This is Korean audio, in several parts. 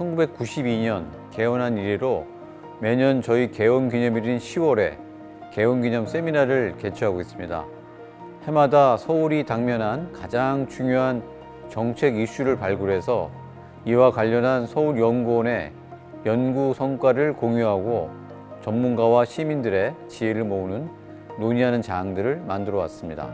서울은 1992년 개원한 이래로 매년 저희 개원 기념일인 10월에 개원 기념 세미나를 개최하고 있습니다. 해마다 서울이 당면한 가장 중요한 정책 이슈를 발굴해서 이와 관련한 서울연구원의 연구 성과를 공유하고 전문가와 시민들의 지혜를 모으는 논의하는 장들을 만들어 왔습니다.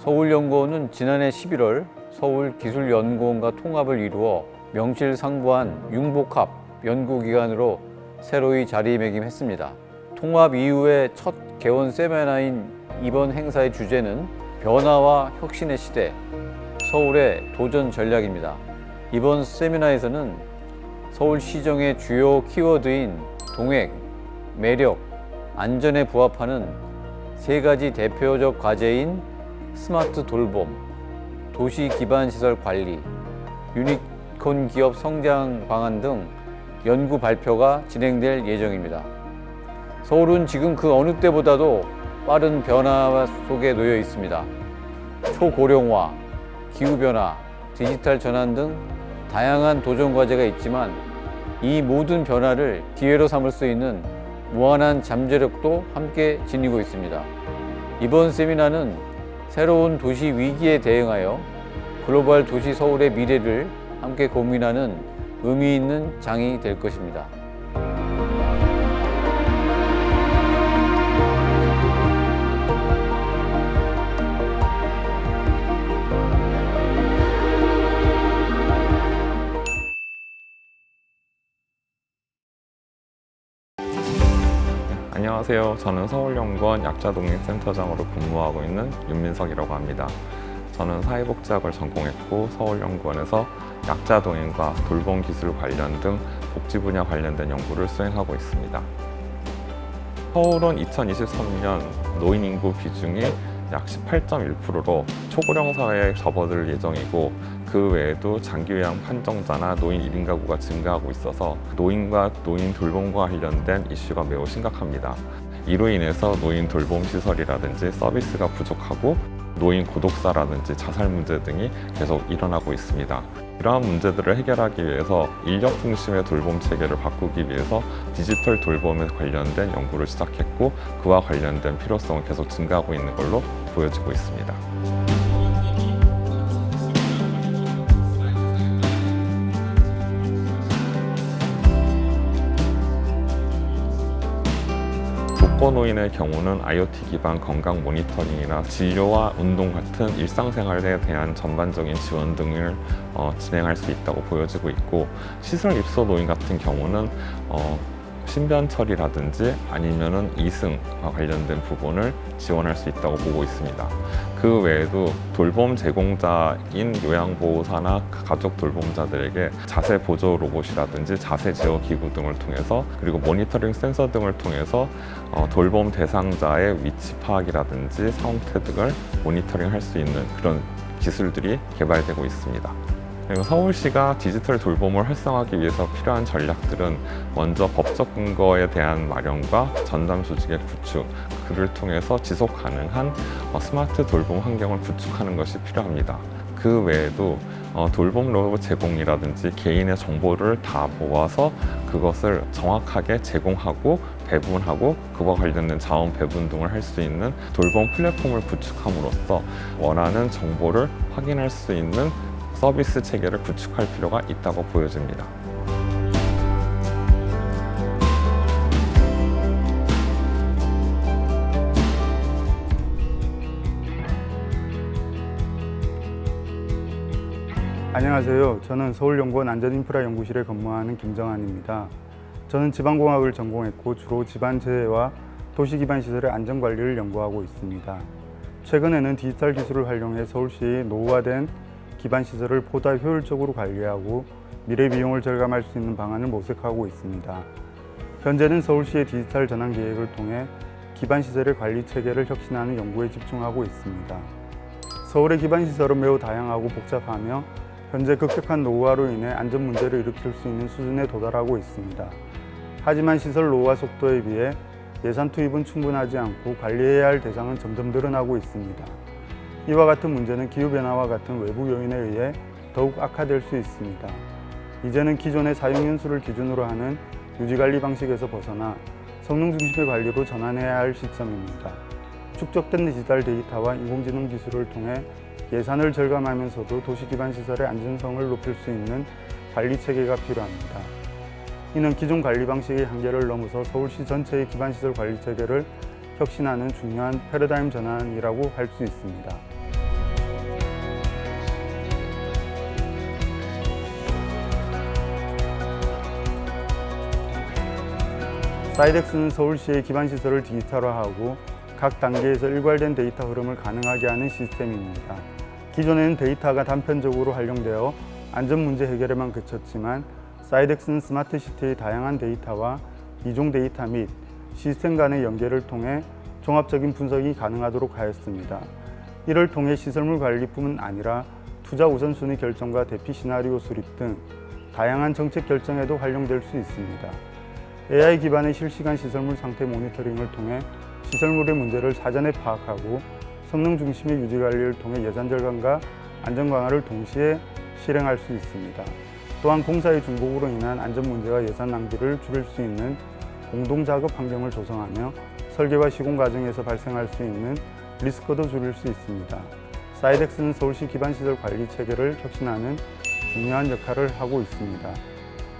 서울연구원은 지난해 11월 서울기술연구원과 통합을 이루어 명실상부한 융복합 연구기관으로 새로이 자리매김했습니다. 통합 이후의 첫 개원 세미나인 이번 행사의 주제는 변화와 혁신의 시대, 서울의 도전 전략입니다. 이번 세미나에서는 서울 시정의 주요 키워드인 동행, 매력, 안전에 부합하는 세 가지 대표적 과제인 스마트 돌봄, 도시 기반 시설 관리, 유 니콘 기업 성장 방안 등 연구 발표가 진행될 예정입니다. 서울은 지금 그 어느 때보다도 빠른 변화 속에 놓여 있습니다. 초고령화, 기후변화, 디지털 전환 등 다양한 도전 과제가 있지만 이 모든 변화를 기회로 삼을 수 있는 무한한 잠재력도 함께 지니고 있습니다. 이번 세미나는 새로운 도시 위기에 대응하여 글로벌 도시 서울의 미래를 함께 고민하는 의미 있는 장이 될 것입니다. 안녕하세요. 저는 서울연구원 약자동행센터장으로 근무하고 있는 윤민석이라고 합니다. 저는 사회복지학을 전공했고 서울연구원에서 약자 동행과 돌봄 기술 관련 등 복지 분야 관련된 연구를 수행하고 있습니다. 서울은 2023년 노인 인구 비중이 약 18.1%로 초고령 사회에 접어들 예정이고 그 외에도 장기 요양 판정자나 노인 1인 가구가 증가하고 있어서 노인과 노인 돌봄과 관련된 이슈가 매우 심각합니다. 이로 인해서 노인 돌봄 시설이라든지 서비스가 부족하고 노인 고독사라든지 자살 문제 등이 계속 일어나고 있습니다. 이러한 문제들을 해결하기 위해서 인력 중심의 돌봄 체계를 바꾸기 위해서 디지털 돌봄에 관련된 연구를 시작했고 그와 관련된 필요성은 계속 증가하고 있는 걸로 보여지고 있습니다. 독거노인의 경우는 IoT 기반 건강 모니터링이나 진료와 운동 같은 일상생활에 대한 전반적인 지원 등을 어, 진행할 수 있다고 보여지고 있고 시설 입소 노인 같은 경우는 어, 신변 처리라든지 아니면은 이승과 관련된 부분을 지원할 수 있다고 보고 있습니다. 그 외에도 돌봄 제공자인 요양보호사나 가족 돌봄자들에게 자세 보조 로봇이라든지 자세 제어 기구 등을 통해서 그리고 모니터링 센서 등을 통해서 어, 돌봄 대상자의 위치 파악이라든지 상태 등을 모니터링 할 수 있는 그런 기술들이 개발되고 있습니다. 서울시가 디지털 돌봄을 활성화하기 위해서 필요한 전략들은 먼저 법적 근거에 대한 마련과 전담 조직의 구축, 그를 통해서 지속 가능한 어, 스마트 돌봄 환경을 구축하는 것이 필요합니다. 그 외에도 어, 돌봄 로봇 제공이라든지 개인의 정보를 다 모아서 그것을 정확하게 제공하고 배분하고 그와 관련된 자원 배분 등을 할 수 있는 돌봄 플랫폼을 구축함으로써 원하는 정보를 확인할 수 있는 서비스 체계를 구축할 필요가 있다고 보여집니다. 안녕하세요. 저는 서울연구원 안전인프라연구실에 근무하는 김정환입니다. 저는 지방공학을 전공했고 주로 지방재해와 도시기반 시설의 안전관리를 연구하고 있습니다. 최근에는 디지털 기술을 활용해 서울시의 노후화된 기반 시설을 보다 효율적으로 관리하고 미래 비용을 절감할 수 있는 방안을 모색하고 있습니다. 현재는 서울시의 디지털 전환 계획을 통해 기반 시설의 관리 체계를 혁신하는 연구에 집중하고 있습니다. 서울의 기반 시설은 매우 다양하고 복잡하며 현재 급격한 노후화로 인해 안전 문제를 일으킬 수 있는 수준에 도달하고 있습니다. 하지만 시설 노후화 속도에 비해 예산 투입은 충분하지 않고 관리해야 할 대상은 점점 늘어나고 있습니다. 이와 같은 문제는 기후변화와 같은 외부 요인에 의해 더욱 악화될 수 있습니다. 이제는 기존의 사용 연수를 기준으로 하는 유지관리 방식에서 벗어나 성능 중심의 관리로 전환해야 할 시점입니다. 축적된 디지털 데이터와 인공지능 기술을 통해 예산을 절감하면서도 도시 기반 시설의 안전성을 높일 수 있는 관리 체계가 필요합니다. 이는 기존 관리 방식의 한계를 넘어서 서울시 전체의 기반 시설 관리 체계를 혁신하는 중요한 패러다임 전환이라고 할 수 있습니다. 사이덱스는 서울시의 기반 시설을 디지털화하고 각 단계에서 일괄된 데이터 흐름을 가능하게 하는 시스템입니다. 기존에는 데이터가 단편적으로 활용되어 안전 문제 해결에만 그쳤지만 사이덱스는 스마트 시티의 다양한 데이터와 이종 데이터 및 시스템 간의 연계를 통해 종합적인 분석이 가능하도록 하였습니다. 이를 통해 시설물 관리뿐만 아니라 투자 우선순위 결정과 대피 시나리오 수립 등 다양한 정책 결정에도 활용될 수 있습니다. AI 기반의 실시간 시설물 상태 모니터링을 통해 시설물의 문제를 사전에 파악하고 성능 중심의 유지 관리를 통해 예산 절감과 안전 강화를 동시에 실행할 수 있습니다. 또한 공사의 중복으로 인한 안전 문제와 예산 낭비를 줄일 수 있는 공동 작업 환경을 조성하며 설계와 시공 과정에서 발생할 수 있는 리스크도 줄일 수 있습니다. 사이덱스는 서울시 기반 시설 관리 체계를 혁신하는 중요한 역할을 하고 있습니다.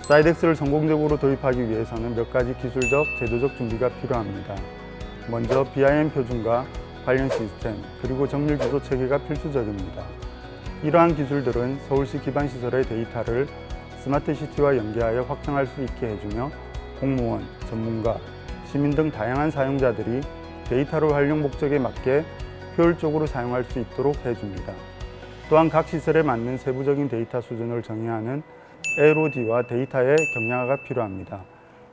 사이덱스를 성공적으로 도입하기 위해서는 몇 가지 기술적, 제도적 준비가 필요합니다. 먼저 BIM 표준과 관련 시스템, 그리고 정밀 주소 체계가 필수적입니다. 이러한 기술들은 서울시 기반 시설의 데이터를 스마트 시티와 연계하여 확장할 수 있게 해주며 공무원, 전문가, 시민 등 다양한 사용자들이 데이터를 활용 목적에 맞게 효율적으로 사용할 수 있도록 해줍니다. 또한 각 시설에 맞는 세부적인 데이터 수준을 정의하는 LOD와 데이터의 경량화가 필요합니다.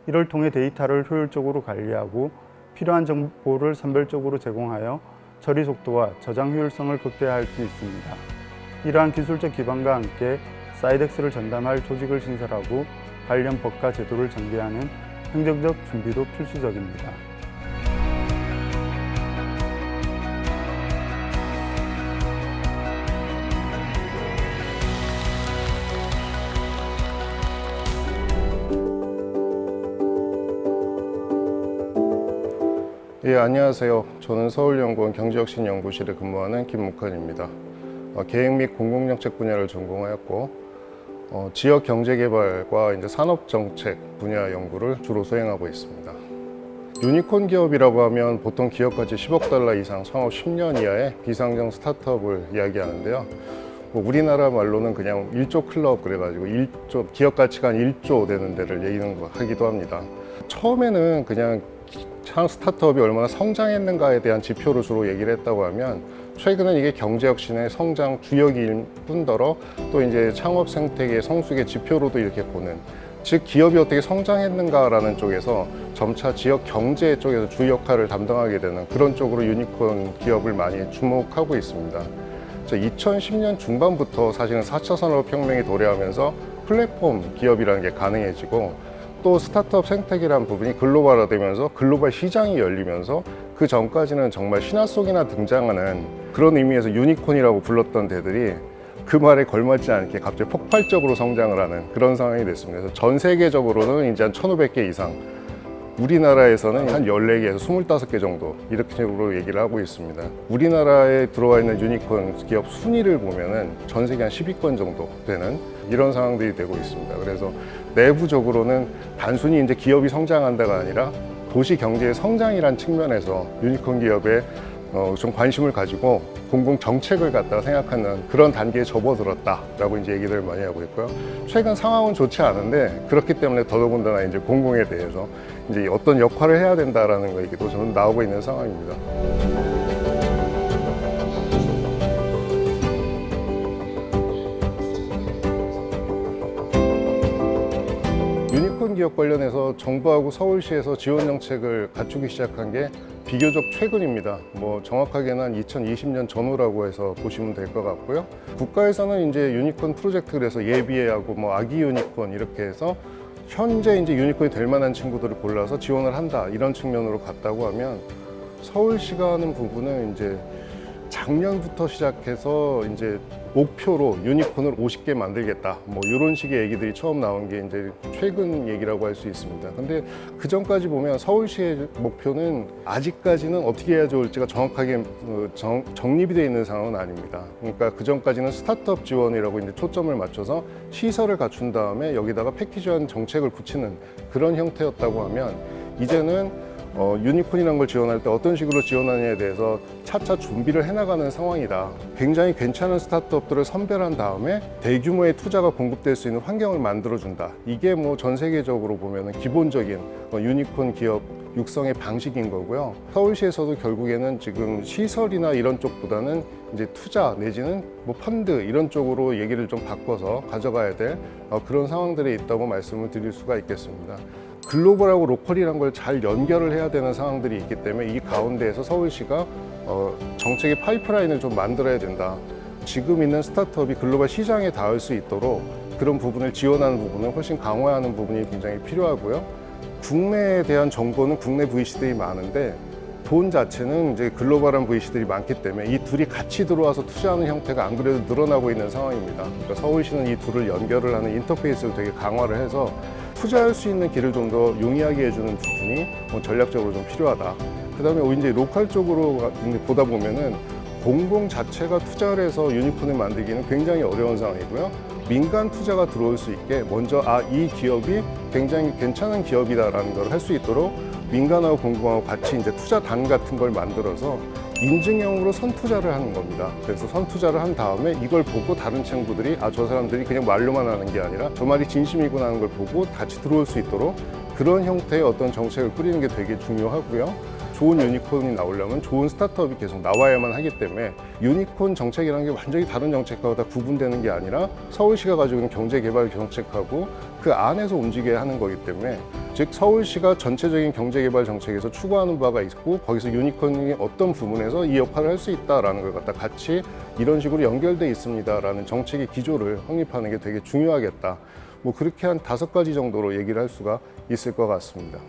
이를 통해 데이터를 효율적으로 관리하고 필요한 정보를 선별적으로 제공하여 처리 속도와 저장 효율성을 극대화할 수 있습니다. 이러한 기술적 기반과 함께 사이덱스를 전담할 조직을 신설하고 관련 법과 제도를 정비하는 행정적 준비도 필수적입니다. 예, 안녕하세요. 저는 서울연구원 경제혁신연구실에 근무하는 김묵헌입니다. 어, 계획 및 공공정책 분야를 전공하였고, 어, 지역 경제개발과 이제 산업정책 분야 연구를 주로 수행하고 있습니다. 유니콘 기업이라고 하면 보통 기업 가치 10억 달러 이상 창업 10년 이하의 비상장 스타트업을 이야기하는데요. 뭐 우리나라 말로는 그냥 1조 클럽 그래가지고 1조 기업 가치가 한 1조 되는 데를 얘기는 거 하기도 합니다. 처음에는 그냥 창 스타트업이 얼마나 성장했는가에 대한 지표를 주로 얘기를 했다고 하면 최근은 이게 경제 혁신의 성장 주역일 뿐더러 또 이제 창업 생태계 성숙의 지표로도 이렇게 보는 즉 기업이 어떻게 성장했는가라는 쪽에서 점차 지역 경제 쪽에서 주 역할을 담당하게 되는 그런 쪽으로 유니콘 기업을 많이 주목하고 있습니다. 2010년 중반부터 사실은 4차 산업혁명이 도래하면서 플랫폼 기업이라는 게 가능해지고 또 스타트업 생태계라는 부분이 글로벌화되면서 글로벌 시장이 열리면서 그 전까지는 정말 신화 속이나 등장하는 그런 의미에서 유니콘이라고 불렀던 데들이 그 말에 걸맞지 않게 갑자기 폭발적으로 성장을 하는 그런 상황이 됐습니다. 그래서 전 세계적으로는 이제 한 1,500개 이상 우리나라에서는 한 14개에서 25개 정도 이렇게 식으로 얘기를 하고 있습니다. 우리나라에 들어와 있는 유니콘 기업 순위를 보면은 전 세계 한 10위권 정도 되는 이런 상황들이 되고 있습니다. 그래서 내부적으로는 단순히 이제 기업이 성장한다가 아니라 도시 경제의 성장이란 측면에서 유니콘 기업에 어, 좀 관심을 가지고 공공 정책을 갖다가 생각하는 그런 단계에 접어들었다라고 이제 얘기를 많이 하고 있고요. 최근 상황은 좋지 않은데 그렇기 때문에 더더군다나 이제 공공에 대해서 이제 어떤 역할을 해야 된다라는 거 얘기도 저는 나오고 있는 상황입니다. 기업 관련해서 정부하고 서울시에서 지원 정책을 갖추기 시작한 게 비교적 최근입니다. 뭐 정확하게는 한 2020년 전후라고 해서 보시면 될 것 같고요. 국가에서는 이제 유니콘 프로젝트 그래서 예비하고 뭐 아기 유니콘 이렇게 해서 현재 이제 유니콘이 될 만한 친구들을 골라서 지원을 한다 이런 측면으로 갔다고 하면 서울시가 하는 부분은 이제 작년부터 시작해서 이제 목표로 유니콘을 50개 만들겠다. 뭐 이런 식의 얘기들이 처음 나온 게 이제 최근 얘기라고 할 수 있습니다. 근데 그 전까지 보면 서울시의 목표는 아직까지는 어떻게 해야 좋을지가 정확하게 어, 정, 정립이 되어 있는 상황은 아닙니다. 그러니까 그 전까지는 스타트업 지원이라고 이제 초점을 맞춰서 시설을 갖춘 다음에 여기다가 패키지한 정책을 붙이는 그런 형태였다고 하면 이제는 어, 유니콘이라는 걸 지원할 때 어떤 식으로 지원하느냐에 대해서 차차 준비를 해나가는 상황이다. 굉장히 괜찮은 스타트업들을 선별한 다음에 대규모의 투자가 공급될 수 있는 환경을 만들어준다. 이게 뭐 전 세계적으로 보면 기본적인 어, 유니콘 기업 육성의 방식인 거고요. 서울시에서도 결국에는 지금 시설이나 이런 쪽보다는 이제 투자 내지는 뭐 펀드 이런 쪽으로 얘기를 좀 바꿔서 가져가야 될 어, 그런 상황들이 있다고 말씀을 드릴 수가 있겠습니다. 글로벌하고 로컬이란 걸 잘 연결을 해야 되는 상황들이 있기 때문에 이 가운데에서 서울시가 어, 정책의 파이프라인을 좀 만들어야 된다. 지금 있는 스타트업이 글로벌 시장에 닿을 수 있도록 그런 부분을 지원하는 부분을 훨씬 강화하는 부분이 굉장히 필요하고요. 국내에 대한 정보는 국내 VC들이 많은데 돈 자체는 이제 글로벌한 VC들이 많기 때문에 이 둘이 같이 들어와서 투자하는 형태가 안 그래도 늘어나고 있는 상황입니다. 그러니까 서울시는 이 둘을 연결을 하는 인터페이스를 되게 강화를 해서 투자할 수 있는 길을 좀 더 용이하게 해주는 부분이 뭐 전략적으로 좀 필요하다. 그다음에 이제 로컬 쪽으로 보다 보면은 공공 자체가 투자를 해서 유니콘을 만들기는 굉장히 어려운 상황이고요. 민간 투자가 들어올 수 있게 먼저 아 이 기업이 굉장히 괜찮은 기업이다라는 걸 할 수 있도록 민간하고 공공하고 같이 이제 투자단 같은 걸 만들어서 인증형으로 선투자를 하는 겁니다. 그래서 선투자를 한 다음에 이걸 보고 다른 친구들이 아 저 사람들이 그냥 말로만 하는 게 아니라 저 말이 진심이구나 하는 걸 보고 같이 들어올 수 있도록 그런 형태의 어떤 정책을 꾸리는 게 되게 중요하고요. 좋은 유니콘이 나오려면 좋은 스타트업이 계속 나와야만 하기 때문에 유니콘 정책이라는 게 완전히 다른 정책하고 다 구분되는 게 아니라 서울시가 가지고 있는 경제개발 정책하고 그 안에서 움직여야 하는 거기 때문에 즉 서울시가 전체적인 경제개발 정책에서 추구하는 바가 있고 거기서 유니콘이 어떤 부분에서 이 역할을 할 수 있다라는 걸 갖다 같이 이런 식으로 연결돼 있습니다라는 정책의 기조를 확립하는 게 되게 중요하겠다. 뭐 그렇게 한 다섯 가지 정도로 얘기를 할 수가 있을 것 같습니다.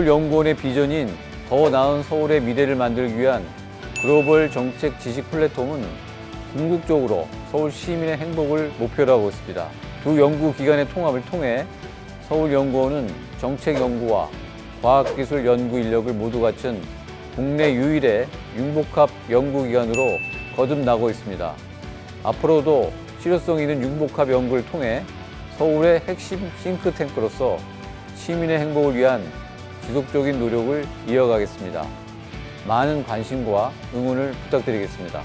서울연구원의 비전인 더 나은 서울의 미래를 만들기 위한 글로벌 정책 지식 플랫폼은 궁극적으로 서울 시민의 행복을 목표로 하고 있습니다. 두 연구기관의 통합을 통해 서울연구원은 정책 연구와 과학기술 연구 인력을 모두 갖춘 국내 유일의 융복합 연구기관으로 거듭나고 있습니다. 앞으로도 실효성 있는 융복합 연구를 통해 서울의 핵심 싱크탱크로서 시민의 행복을 위한 지속적인 노력을 이어가겠습니다. 많은 관심과 응원을 부탁드리겠습니다.